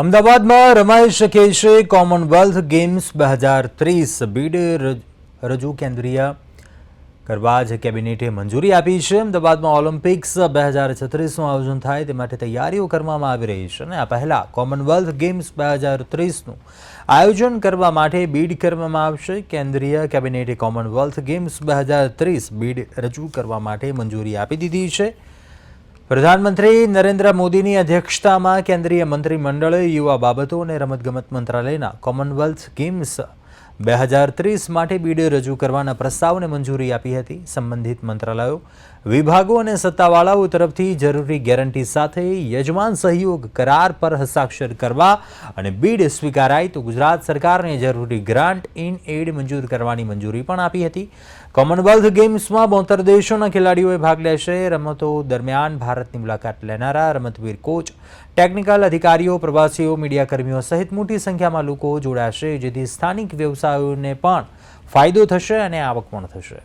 અમદાવાદમાં રમાઈ શકે છે કોમનવેલ્થ ગેમ્સ બે હજાર ત્રીસ. બીડ રજૂ કેન્દ્રીય કરવા જ કેબિનેટે મંજૂરી આપી છે. અમદાવાદમાં ઓલિમ્પિક્સ બે હજાર છત્રીસનું આયોજન થાય તે માટે તૈયારીઓ કરવામાં આવી રહી છે અને આ પહેલાં કોમનવેલ્થ ગેમ્સ બે હજાર ત્રીસનું આયોજન કરવા માટે બીડ કરવામાં આવશે. કેન્દ્રીય કેબિનેટે કોમનવેલ્થ ગેમ્સ બે હજાર ત્રીસ બીડ રજૂ કરવા માટે મંજૂરી આપી દીધી છે. પ્રધાનમંત્રી નરેન્દ્ર મોદીની અધ્યક્ષતામાં કેન્દ્રીય મંત્રીમંડળે યુવા બાબતો અને રમતગમત મંત્રાલયના કોમનવેલ્થ ગેમ્સ બે હજાર ત્રીસ માટે બીડ રજૂ કરવાના પ્રસ્તાવને મંજૂરી આપી હતી. સંબંધિત મંત્રાલયો, વિભાગો અને સત્તાવાળાઓ તરફથી જરૂરી ગેરંટી સાથે યજમાન સહયોગ કરાર પર હસ્તાક્ષર કરવા અને બીડ સ્વીકારાય તો ગુજરાત સરકારને જરૂરી ગ્રાન્ટ, ઇન, એડ મંજૂર કરવાની મંજૂરી પણ આપી હતી. કોમનવેલ્થ ગેમ્સમાં બોતેર દેશોના ખેલાડીઓએ ભાગ લેશે. રમતો દરમિયાન ભારતની મુલાકાત લેનારા રમતવીર કોચ, ટેકનિકલ અધિકારીઓ, પ્રવાસીઓ, મીડિયાકર્મીઓ સહિત મોટી સંખ્યામાં લોકો જોડાશે, જેથી સ્થાનિક વ્યવસાયોને પણ ફાયદો થશે અને આવક પણ થશે.